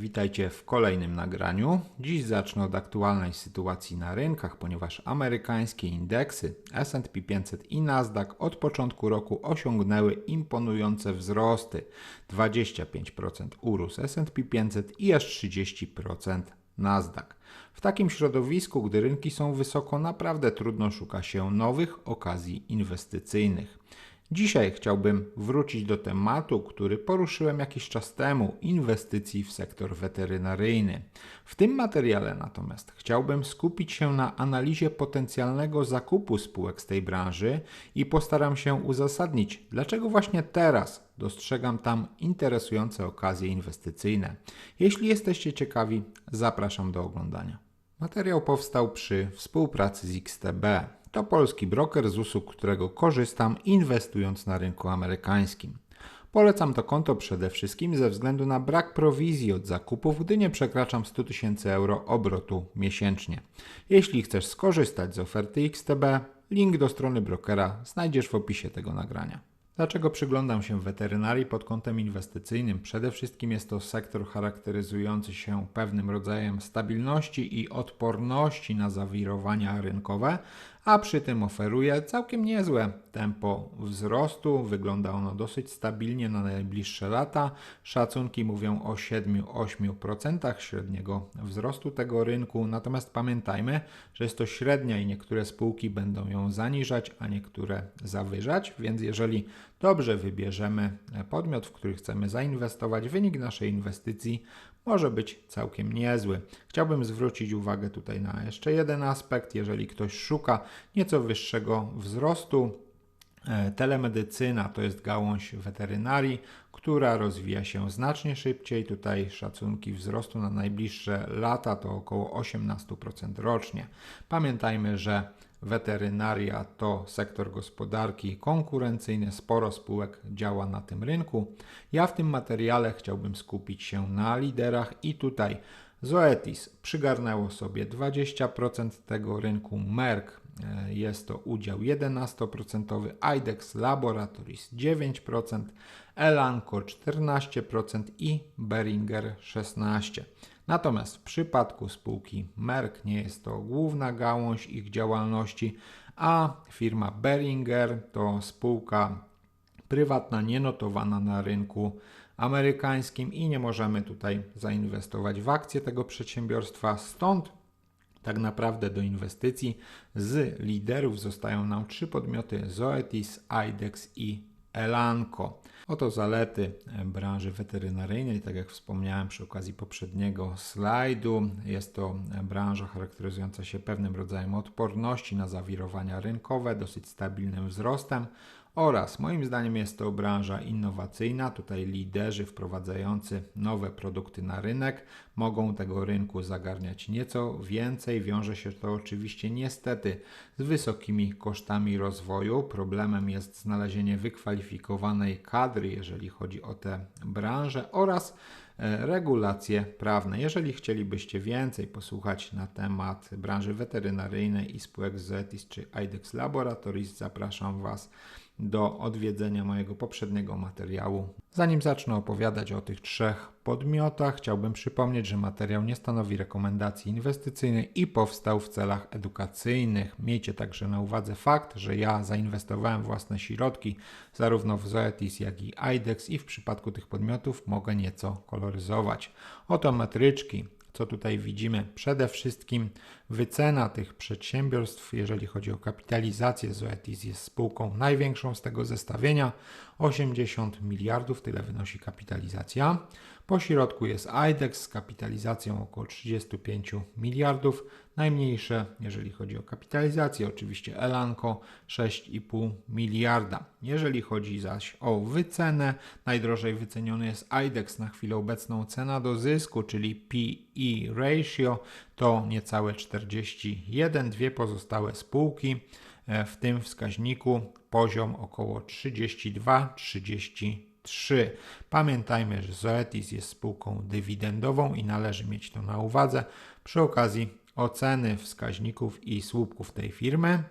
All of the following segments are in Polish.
Witajcie w kolejnym nagraniu. Dziś zacznę od aktualnej sytuacji na rynkach, ponieważ amerykańskie indeksy S&P 500 i Nasdaq od początku roku osiągnęły imponujące wzrosty. 25% urósł S&P 500 i aż 30% Nasdaq. W takim środowisku, gdy rynki są wysoko, naprawdę trudno szuka się nowych okazji inwestycyjnych. Dzisiaj chciałbym wrócić do tematu, który poruszyłem jakiś czas temu inwestycji w sektor weterynaryjny. W tym materiale natomiast chciałbym skupić się na analizie potencjalnego zakupu spółek z tej branży i postaram się uzasadnić, dlaczego właśnie teraz dostrzegam tam interesujące okazje inwestycyjne. Jeśli jesteście ciekawi, zapraszam do oglądania. Materiał powstał przy współpracy z XTB. To polski broker z usług, którego korzystam inwestując na rynku amerykańskim. Polecam to konto przede wszystkim ze względu na brak prowizji od zakupów, gdy nie przekraczam 100 tysięcy euro obrotu miesięcznie. Jeśli chcesz skorzystać z oferty XTB, link do strony brokera znajdziesz w opisie tego nagrania. Dlaczego przyglądam się weterynarii pod kątem inwestycyjnym? Przede wszystkim jest to sektor charakteryzujący się pewnym rodzajem stabilności i odporności na zawirowania rynkowe, a przy tym oferuje całkiem niezłe tempo wzrostu. Wygląda ono dosyć stabilnie na najbliższe lata. Szacunki mówią o 7-8% średniego wzrostu tego rynku. Natomiast pamiętajmy, że jest to średnia i niektóre spółki będą ją zaniżać, a niektóre zawyżać, więc jeżeli dobrze wybierzemy podmiot, w który chcemy zainwestować, wynik naszej inwestycji może być całkiem niezły. Chciałbym zwrócić uwagę tutaj na jeszcze jeden aspekt. Jeżeli ktoś szuka nieco wyższego wzrostu, e, Telemedycyna to jest gałąź weterynarii, która rozwija się znacznie szybciej. Tutaj szacunki wzrostu na najbliższe lata to około 18% rocznie. Pamiętajmy, że weterynaria to sektor gospodarki konkurencyjny, sporo spółek działa na tym rynku. Ja w tym materiale chciałbym skupić się na liderach i tutaj Zoetis przygarnęło sobie 20% tego rynku, Merck e, jest to udział 11%, IDEX Laboratories 9%, Elanco 14% i Beringer 16%. Natomiast w przypadku spółki Merck nie jest to główna gałąź ich działalności, a firma Beringer to spółka prywatna, nienotowana na rynku amerykańskim i nie możemy tutaj zainwestować w akcje tego przedsiębiorstwa. Stąd tak naprawdę do inwestycji z liderów zostają nam trzy podmioty: Zoetis, IDEX i Elanco. Oto zalety e, branży weterynaryjnej. Tak jak wspomniałem przy okazji poprzedniego slajdu, jest to e, branża charakteryzująca się pewnym rodzajem odporności na zawirowania rynkowe, dosyć stabilnym wzrostem oraz moim zdaniem jest to branża innowacyjna. Tutaj liderzy wprowadzający nowe produkty na rynek mogą tego rynku zagarniać nieco więcej. Wiąże się to oczywiście niestety z wysokimi kosztami rozwoju. Problemem jest znalezienie wykwalifikowanej kadry, jeżeli chodzi o tę branżę oraz e, regulacje prawne. Jeżeli chcielibyście więcej posłuchać na temat branży weterynaryjnej i spółek ZETIS czy IDEX Laboratories, zapraszam Was do odwiedzenia mojego poprzedniego materiału. Zanim zacznę opowiadać o tych trzech podmiotach, chciałbym przypomnieć, że materiał nie stanowi rekomendacji inwestycyjnej i powstał w celach edukacyjnych. Miejcie także na uwadze fakt, że ja zainwestowałem własne środki zarówno w Zoetis, jak i IDEX i w przypadku tych podmiotów mogę nieco koloryzować. Oto metryczki co tutaj widzimy? Przede wszystkim wycena tych przedsiębiorstw, jeżeli chodzi o kapitalizację, Zoetis jest spółką największą z tego zestawienia, 80 miliardów, tyle wynosi kapitalizacja. Po środku jest IDEX z kapitalizacją około 35 miliardów. Najmniejsze, jeżeli chodzi o kapitalizację, oczywiście Elanco 6,5 miliarda. Jeżeli chodzi zaś o wycenę, najdrożej wyceniony jest IDEX na chwilę obecną cena do zysku, czyli PE ratio to niecałe 41, dwie pozostałe spółki e, w tym wskaźniku poziom około 32-33. 3. Pamiętajmy, że Zoetis jest spółką dywidendową i należy mieć to na uwadze przy okazji oceny wskaźników i słupków tej firmy.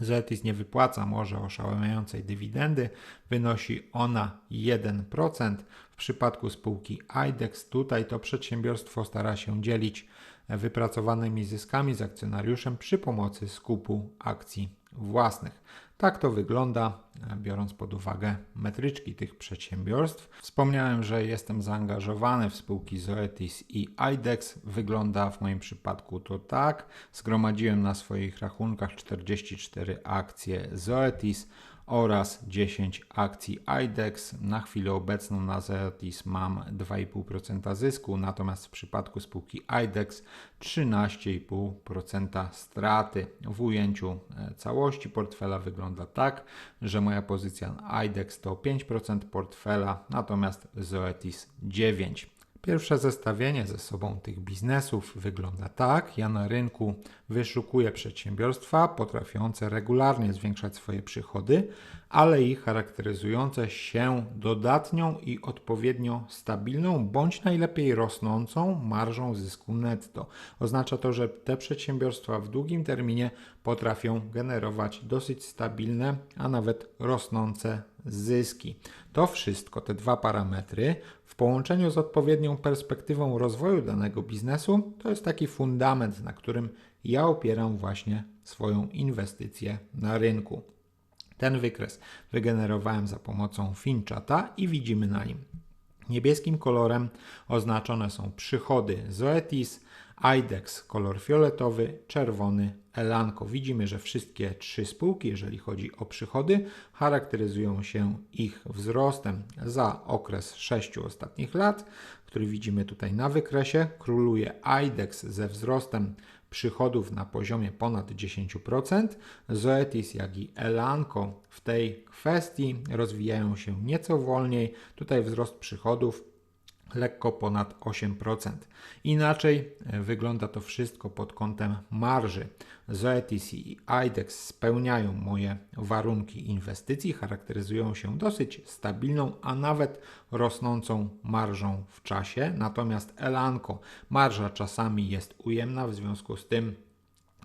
Zetis nie wypłaca może oszałamiającej dywidendy, wynosi ona 1%. W przypadku spółki IDEX tutaj to przedsiębiorstwo stara się dzielić wypracowanymi zyskami z akcjonariuszem przy pomocy skupu akcji własnych. Tak to wygląda, biorąc pod uwagę metryczki tych przedsiębiorstw. Wspomniałem, że jestem zaangażowany w spółki Zoetis i IDEX. Wygląda w moim przypadku to tak. Zgromadziłem na swoich rachunkach 44 akcje Zoetis oraz 10 akcji IDEX. Na chwilę obecną na Zeotis mam 2,5% zysku, natomiast w przypadku spółki IDEX 13,5% straty. W ujęciu e, całości portfela wygląda tak, że moja pozycja IDEX to 5% portfela, natomiast Zoetis 9%. Pierwsze zestawienie ze sobą tych biznesów wygląda tak. Ja na rynku wyszukuję przedsiębiorstwa potrafiące regularnie zwiększać swoje przychody, ale i charakteryzujące się dodatnią i odpowiednio stabilną bądź najlepiej rosnącą marżą zysku netto. Oznacza to, że te przedsiębiorstwa w długim terminie potrafią generować dosyć stabilne, a nawet rosnące zyski. To wszystko, te dwa parametry, połączeniu z odpowiednią perspektywą rozwoju danego biznesu, to jest taki fundament, na którym ja opieram właśnie swoją inwestycję na rynku. Ten wykres wygenerowałem za pomocą FinChata i widzimy na nim. Niebieskim kolorem oznaczone są przychody Zoetis, IDEX kolor fioletowy, czerwony Elanco. Widzimy, że wszystkie trzy spółki, jeżeli chodzi o przychody, charakteryzują się ich wzrostem za okres 6 ostatnich lat, który widzimy tutaj na wykresie. Króluje IDEX ze wzrostem przychodów na poziomie ponad 10%. Zoetis, jak i Elanco w tej kwestii rozwijają się nieco wolniej. Tutaj wzrost przychodów lekko ponad 8%. Inaczej e, wygląda to wszystko pod kątem marży. Zoetis i IDEX spełniają moje warunki inwestycji, charakteryzują się dosyć stabilną, a nawet rosnącą marżą w czasie. Natomiast Elanco marża czasami jest ujemna, w związku z tym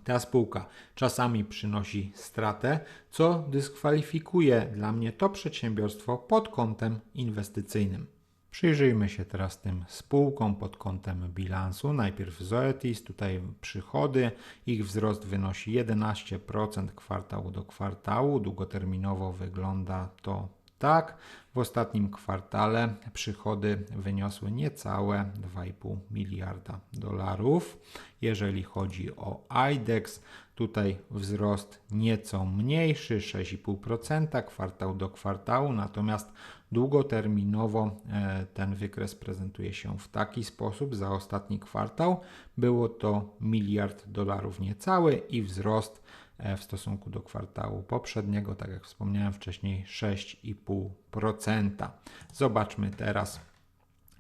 ta spółka czasami przynosi stratę, co dyskwalifikuje dla mnie to przedsiębiorstwo pod kątem inwestycyjnym. Przyjrzyjmy się teraz tym spółkom pod kątem bilansu. Najpierw Zoetis, tutaj przychody, ich wzrost wynosi 11% kwartału do kwartału. Długoterminowo wygląda to tak. W ostatnim kwartale przychody wyniosły niecałe 2,5 miliarda dolarów. Jeżeli chodzi o IDEX, tutaj wzrost nieco mniejszy, 6,5% kwartał do kwartału, natomiast Długoterminowo e, ten wykres prezentuje się w taki sposób. Za ostatni kwartał było to miliard dolarów niecały i wzrost e, w stosunku do kwartału poprzedniego, tak jak wspomniałem wcześniej, 6,5%. Zobaczmy teraz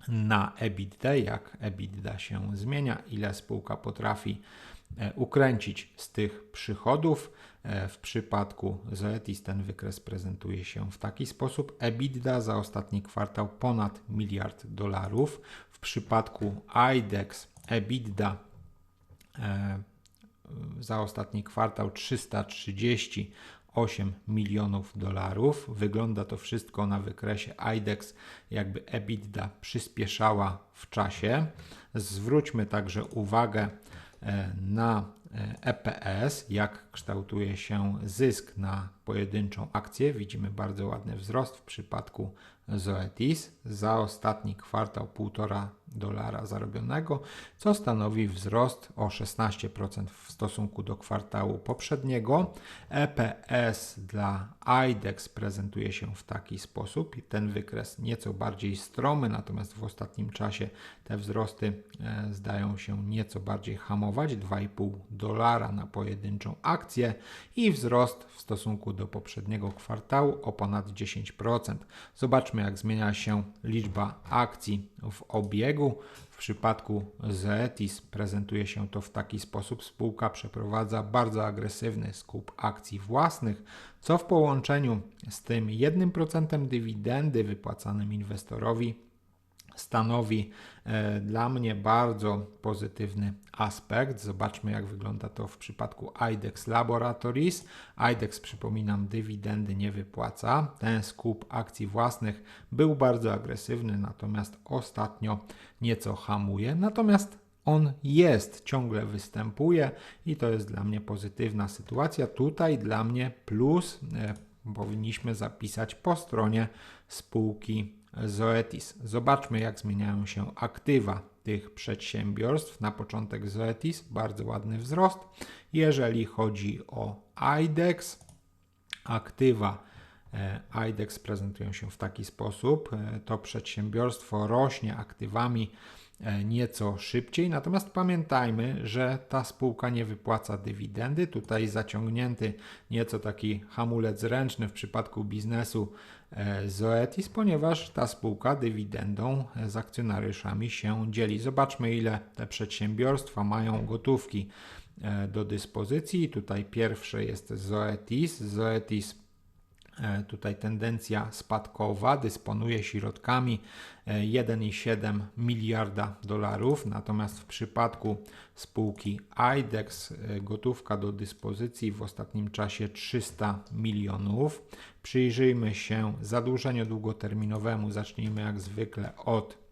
na EBITDA, jak EBITDA się zmienia, ile spółka potrafi ukręcić z tych przychodów. E, w przypadku Zoetis ten wykres prezentuje się w taki sposób. EBITDA za ostatni kwartał ponad miliard dolarów. W przypadku IDEX EBITDA e, za ostatni kwartał 338 milionów dolarów. Wygląda to wszystko na wykresie IDEX, jakby EBITDA przyspieszała w czasie. Zwróćmy także uwagę e, na EPS, jak kształtuje się zysk na pojedynczą akcję. Widzimy bardzo ładny wzrost w przypadku Zoetis za ostatni kwartał 1,5 dolara zarobionego, co stanowi wzrost o 16% w stosunku do kwartału poprzedniego. EPS dla IDEX prezentuje się w taki sposób. Ten wykres nieco bardziej stromy, natomiast w ostatnim czasie te wzrosty e, zdają się nieco bardziej hamować 2,5 dolara na pojedynczą akcję i wzrost w stosunku do poprzedniego kwartału o ponad 10%. Zobaczmy, jak zmienia się liczba akcji w obiegu. W przypadku Zeetis prezentuje się to w taki sposób. Spółka przeprowadza bardzo agresywny skup akcji własnych, co w połączeniu z tym 1% dywidendy wypłacanym inwestorowi stanowi e, dla mnie bardzo pozytywny aspekt. Zobaczmy, jak wygląda to w przypadku IDEX Laboratories. IDEX, przypominam, dywidendy nie wypłaca. Ten skup akcji własnych był bardzo agresywny, natomiast ostatnio nieco hamuje. Natomiast on jest, ciągle występuje i to jest dla mnie pozytywna sytuacja. Tutaj dla mnie plus e, powinniśmy zapisać po stronie spółki Zoetis. Zobaczmy, jak zmieniają się aktywa tych przedsiębiorstw. Na początek Zoetis, bardzo ładny wzrost. Jeżeli chodzi o IDEX, aktywa e, IDEX prezentują się w taki sposób. E, to przedsiębiorstwo rośnie aktywami nieco szybciej. Natomiast pamiętajmy, że ta spółka nie wypłaca dywidendy. Tutaj zaciągnięty nieco taki hamulec ręczny w przypadku biznesu e, Zoetis, ponieważ ta spółka dywidendą z akcjonariuszami się dzieli. Zobaczmy, ile te przedsiębiorstwa mają gotówki e, do dyspozycji. Tutaj pierwsze jest Zoetis. Zoetis E, tutaj tendencja spadkowa, dysponuje środkami 1,7 e, miliarda dolarów, natomiast w przypadku spółki IDEX e, gotówka do dyspozycji w ostatnim czasie 300 milionów. Przyjrzyjmy się zadłużeniu długoterminowemu, zacznijmy jak zwykle od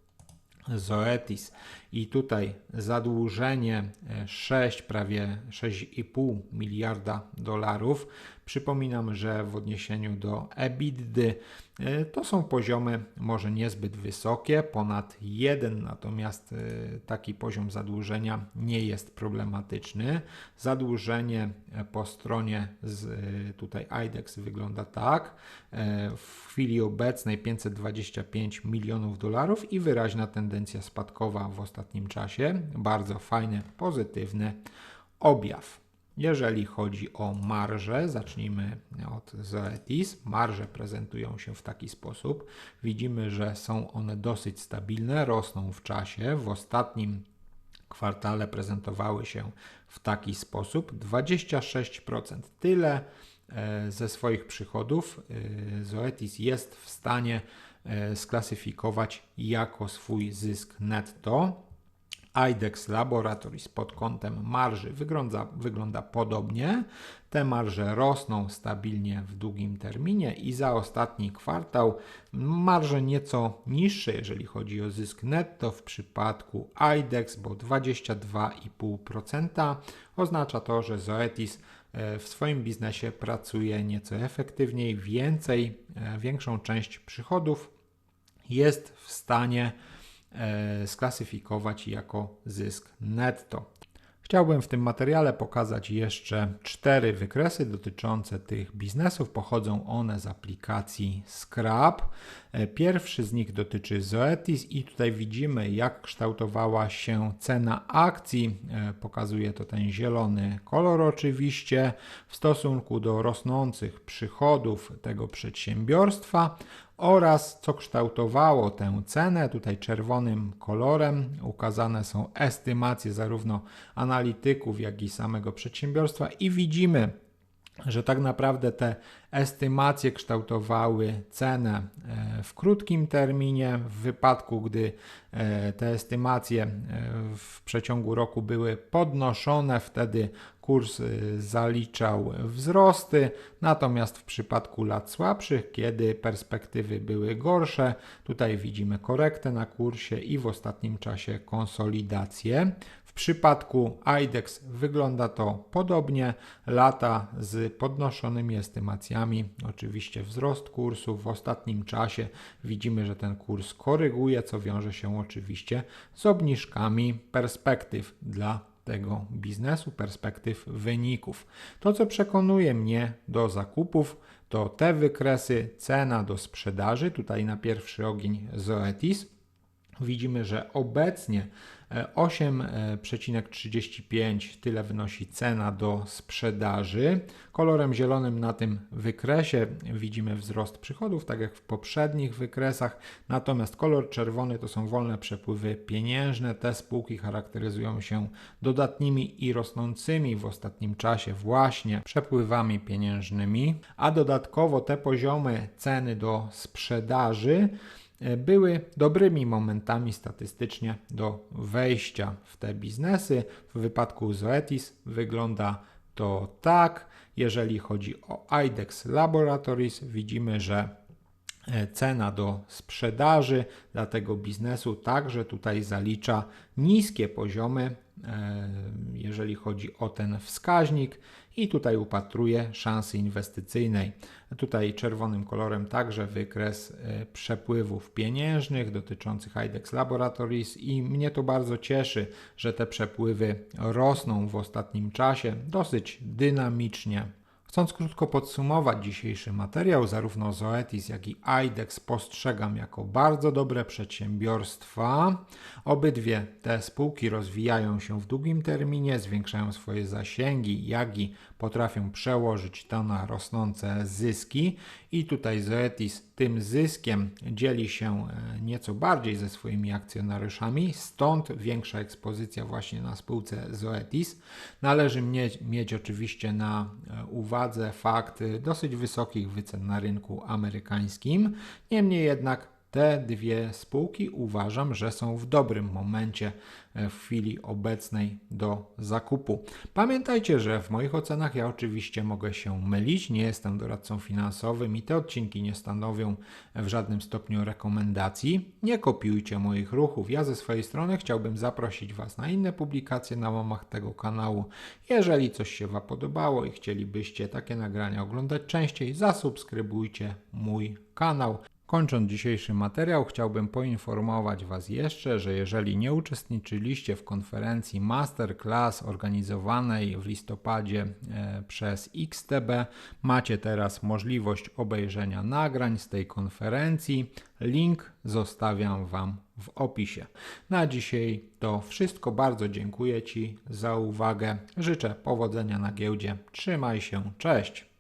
Zoetis i tutaj zadłużenie 6, prawie 6,5 miliarda dolarów. Przypominam, że w odniesieniu do EBITDA e, to są poziomy może niezbyt wysokie, ponad 1, natomiast e, taki poziom zadłużenia nie jest problematyczny. Zadłużenie e, po stronie z tutaj IDEX wygląda tak. W chwili obecnej 525 milionów dolarów i wyraźna tendencja spadkowa w ostatnim czasie. Bardzo fajny, pozytywny objaw. Jeżeli chodzi o marże, zacznijmy od Zoetis. Marże prezentują się w taki sposób. Widzimy, że są one dosyć stabilne, rosną w czasie. W ostatnim kwartale prezentowały się w taki sposób 26%. Tyle e, ze swoich przychodów e, Zoetis jest w stanie e, sklasyfikować jako swój zysk netto. IDEX Laboratories pod kątem marży wygląda, wygląda podobnie. Te marże rosną stabilnie w długim terminie i za ostatni kwartał marże nieco niższe, jeżeli chodzi o zysk netto w przypadku IDEX, bo 22,5% oznacza to, że Zoetis e, w swoim biznesie pracuje nieco efektywniej, więcej, e, większą część przychodów jest w stanie sklasyfikować jako zysk netto. Chciałbym w tym materiale pokazać jeszcze cztery wykresy dotyczące tych biznesów. Pochodzą one z aplikacji Scrap. E, pierwszy z nich dotyczy Zoetis i tutaj widzimy jak kształtowała się cena akcji. E, pokazuje to ten zielony kolor oczywiście w stosunku do rosnących przychodów tego przedsiębiorstwa oraz co kształtowało tę cenę. Tutaj czerwonym kolorem ukazane są estymacje zarówno analityków, jak i samego przedsiębiorstwa i widzimy, że tak naprawdę te estymacje kształtowały cenę e, w krótkim terminie. W wypadku, gdy e, te estymacje e, w przeciągu roku były podnoszone, wtedy kurs zaliczał wzrosty, natomiast w przypadku lat słabszych, kiedy perspektywy były gorsze, tutaj widzimy korektę na kursie i w ostatnim czasie konsolidację. W przypadku IDEX wygląda to podobnie, lata z podnoszonymi estymacjami, oczywiście wzrost kursu. W ostatnim czasie widzimy, że ten kurs koryguje, co wiąże się oczywiście z obniżkami perspektyw dla tego biznesu, perspektyw wyników. To, co przekonuje mnie do zakupów, to te wykresy cena do sprzedaży. Tutaj na pierwszy ogień Zoetis. Widzimy, że obecnie 8,35 tyle wynosi cena do sprzedaży. Kolorem zielonym na tym wykresie widzimy wzrost przychodów, tak jak w poprzednich wykresach, natomiast kolor czerwony to są wolne przepływy pieniężne. Te spółki charakteryzują się dodatnimi i rosnącymi w ostatnim czasie właśnie przepływami pieniężnymi, a dodatkowo te poziomy ceny do sprzedaży e, były dobrymi momentami statystycznie do wejścia w te biznesy. W wypadku Zoetis wygląda to tak. Jeżeli chodzi o IDEX Laboratories, widzimy, że e, cena do sprzedaży dla tego biznesu także tutaj zalicza niskie poziomy, e, jeżeli chodzi o ten wskaźnik i tutaj upatruje szansy inwestycyjnej. Tutaj czerwonym kolorem także wykres e, przepływów pieniężnych dotyczących IDEX Laboratories i mnie to bardzo cieszy, że te przepływy rosną w ostatnim czasie dosyć dynamicznie. Chcąc krótko podsumować dzisiejszy materiał, zarówno Zoetis, jak i IDEX postrzegam jako bardzo dobre przedsiębiorstwa. Obydwie te spółki rozwijają się w długim terminie, zwiększają swoje zasięgi, jak i potrafią przełożyć to na rosnące zyski. I tutaj Zoetis tym zyskiem dzieli się e, nieco bardziej ze swoimi akcjonariuszami, stąd większa ekspozycja właśnie na spółce Zoetis. Należy mieć, mieć oczywiście na e, uwadze fakt dosyć wysokich wycen na rynku amerykańskim. Niemniej jednak te dwie spółki uważam, że są w dobrym momencie e, w chwili obecnej do zakupu. Pamiętajcie, że w moich ocenach ja oczywiście mogę się mylić, nie jestem doradcą finansowym i te odcinki nie stanowią w żadnym stopniu rekomendacji. Nie kopiujcie moich ruchów. Ja ze swojej strony chciałbym zaprosić Was na inne publikacje na łamach tego kanału. Jeżeli coś się Wam podobało i chcielibyście takie nagrania oglądać częściej, zasubskrybujcie mój kanał. Kończąc dzisiejszy materiał, chciałbym poinformować Was jeszcze, że jeżeli nie uczestniczyliście w konferencji Masterclass organizowanej w listopadzie e, przez XTB, macie teraz możliwość obejrzenia nagrań z tej konferencji. Link zostawiam Wam w opisie. Na dzisiaj to wszystko. Bardzo dziękuję Ci za uwagę. Życzę powodzenia na giełdzie. Trzymaj się. Cześć.